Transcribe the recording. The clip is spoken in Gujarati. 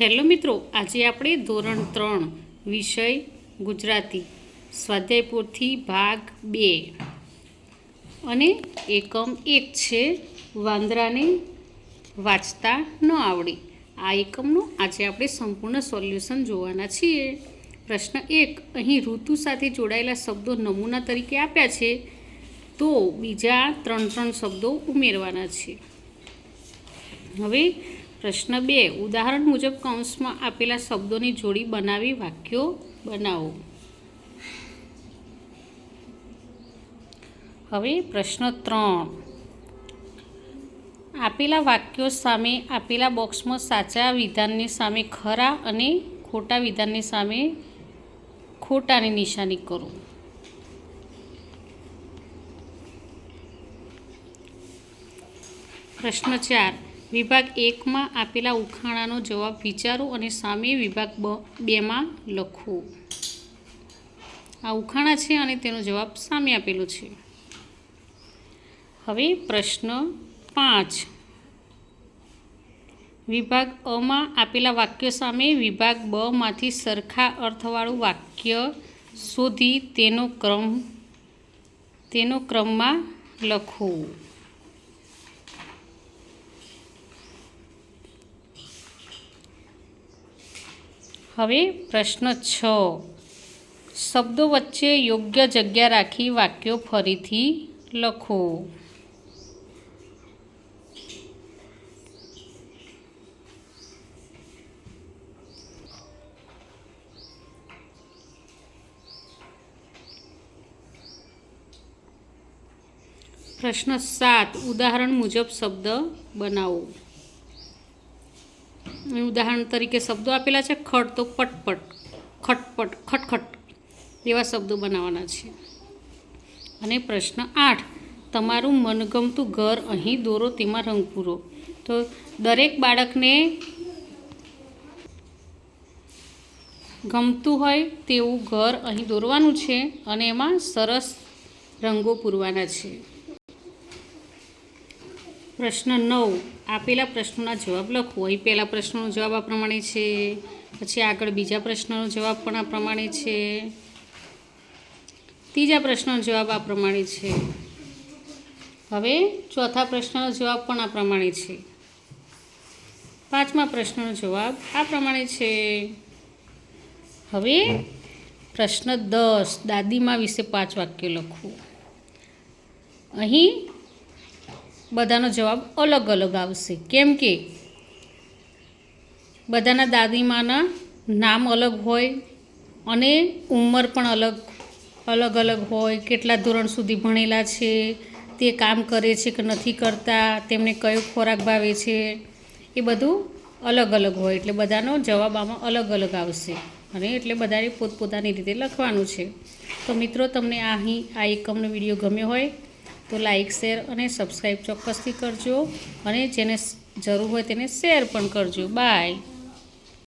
હેલો મિત્રો, આજે આપણે ધોરણ ત્રણ, વિષય ગુજરાતી, સ્વાધ્યાયપુરથી ભાગ બે. અને એકમ એક છે, વાંદરાને વાંચતા ન આવડે. આ એકમનું આજે આપણે સંપૂર્ણ સોલ્યુશન જોવાના છીએ. પ્રશ્ન એક, અહીં ઋતુ સાથે જોડાયેલા શબ્દો નમૂના તરીકે આપ્યા છે, તો બીજા ત્રણ ત્રણ શબ્દો ઉમેરવાના છે. હવે પ્રશ્ન બે, ઉદાહરણ મુજબ કૌંસમાં આપેલા શબ્દોની જોડી બનાવી વાક્યો બનાવો. હવે પ્રશ્ન ત્રણ. આપેલા વાક્યો સામે આપેલા બોક્સમાં સાચા વિધાનની સામે ખરા અને ખોટા વિધાનની સામે ખોટાની નિશાની કરો. પ્રશ્ન ચાર. વિભાગ એકમાં આપેલા ઉખાણાનો જવાબ વિચારો અને સામે વિભાગ બેમાં લખો. આ ઉખાણા છે અને તેનો જવાબ સામે આપેલો છે. હવે પ્રશ્ન પાંચ. વિભાગ અમાં આપેલા વાક્ય સામે વિભાગ બમાંથી સરખા અર્થવાળું વાક્ય શોધી તેનો ક્રમ તેનો ક્રમમાં લખો. હવે પ્રશ્ન છ. શબ્દો વચ્ચે યોગ્ય જગ્યા રાખી વાક્યો ફરીથી લખો. પ્રશ્ન સાત. ઉદાહરણ મુજબ શબ્દ બનાવો. ઉદાહરણ તરીકે શબ્દો આપેલા છે, ખડ તો પટપટ, ખટપટ, ખટખટ એવા શબ્દો બનાવવાના છે. અને પ્રશ્ન આઠ, તમારું મનગમતું ઘર અહીં દોરો, તેમાં રંગ પૂરો. તો દરેક બાળકને ગમતું હોય તેવું ઘર અહીં દોરવાનું છે અને એમાં સરસ રંગો પૂરવાના છે. પ્રશ્ન નવ. આપેલા પ્રશ્નોના જવાબ લખો. અહીં પહેલા પ્રશ્નનો જવાબ આ પ્રમાણે છે. પછી આગળ બીજા પ્રશ્નનો જવાબ પણ આ પ્રમાણે છે. ત્રીજા પ્રશ્નનો જવાબ આ પ્રમાણે છે. હવે ચોથા પ્રશ્નનો જવાબ પણ આ પ્રમાણે છે. પાંચમા પ્રશ્નનો જવાબ આ પ્રમાણે છે. હવે પ્રશ્ન દસ. દાદીમા વિશે પાંચ વાક્યો લખવું અહીં બધાનો જવાબ અલગ અલગ આવશે. કેમ કે બધાના દાદીમાના નામ અલગ હોય અને ઉંમર પણ અલગ અલગ અલગ હોય, કેટલા ધોરણ સુધી ભણેલા છે, તે કામ કરે છે કે નથી કરતા, તેમને કયો ખોરાક ભાવે છે, એ બધું અલગ અલગ હોય. એટલે બધાનો જવાબ આમાં અલગ અલગ આવશે. અને એટલે બધાએ પોતપોતાની રીતે લખવાનું છે. તો મિત્રો, તમને અહીં આ એકમનો વીડિયો ગમ્યો હોય તો લાઇક શેર અને સબસ્ક્રાઈબ ચોક્કસથી કરજો અને જેને જરૂર હોય તેને શેર પણ કરજો. બાય.